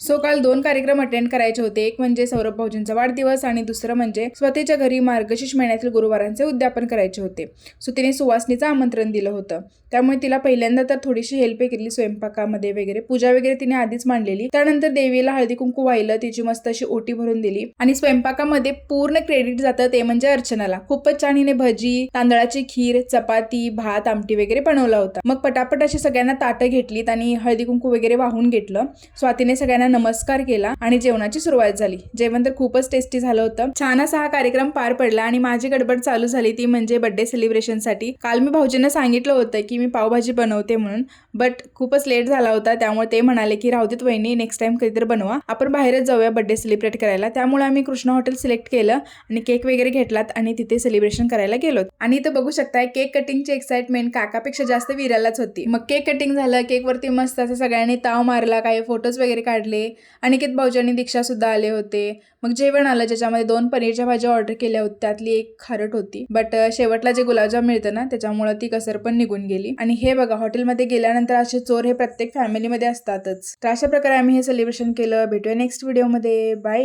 So काल दोन कार्यक्रम अटेंड करायचे होते. एक म्हणजे सौरभ भाऊजींचा वाढदिवस आणि दुसरं म्हणजे स्वतःच्या घरी मार्गशीर्ष महिन्यातील गुरुवारांचे उद्यापन करायचे होते. सो तिने सुवासनीचं आमंत्रण दिलं होतं. त्यामुळे तिला पहिल्यांदा तर थोडीशी हेल्प केली स्वयंपाकामध्ये वगैरे. पूजा वगैरे तिने आधीच मांडलेली. त्यानंतर देवीला हळदी कुंकू वाहिलं तिची मस्त अशी ओटी भरून दिली. आणि स्वयंपाकामध्ये पूर्ण क्रेडिट जातं ते म्हणजे अर्चनाला. खूपच छान हिने भजी तांदळाची खीर चपाती भात आमटी वगैरे बनवला होता. मग पटापट अशी सगळ्यांना ताटं घेतलीत आणि हळदी कुंकू वगैरे वाहून घेतलं. स्वातीने सगळ्यांना नमस्कार केला आणि जेवणाची सुरुवात झाली. जेवण तर खूपच टेस्टी झालं होतं. छान असा हा कार्यक्रम पार पडला आणि माझी गडबड चालू झाली ती म्हणजे बर्थडे सेलिब्रेशनसाठी काल मी भाऊजींना सांगितलं होतं की मी पावभाजी बनवते म्हणून बट खूपच लेट झाला होता त्यामुळे ते म्हणाले की राहू देत वहिनी नेक्स्ट टाइम कधीतरी बनवा. आपण बाहेरच जाऊया बर्थडे सेलिब्रेट करायला. त्यामुळे आम्ही कृष्णा हॉटेल सिलेक्ट केलं आणि केक वगैरे घेतलात आणि तिथे सेलिब्रेशन करायला गेलो आणि इथं बघू शकताय केक कटिंगची एक्साइटमेंट काकापेक्षा जास्त विरालाच होती. मग केक कटिंग झालं केकवरती मस्त असं सगळ्यांनी ताव मारला काही फोटोज वगैरे काढले अनिकेत भाऊजी आणि आले होते. मग जेवण आलं ज्याच्यामध्ये दोन पनीरच्या भाज्या ऑर्डर केल्या होत्या. त्यातली एक खारट होती. बट शेवटला जे गुलाबजाम मिळतं ना त्याच्यामुळे ती कसर पण निघून गेली. आणि हे बघा हॉटेलमध्ये गेल्यानंतर असे चोर हे प्रत्येक फॅमिलीमध्ये असतातच. तर अशा प्रकारे आम्ही हे सेलिब्रेशन केलं. भेटूया नेक्स्ट व्हिडिओमध्ये बाय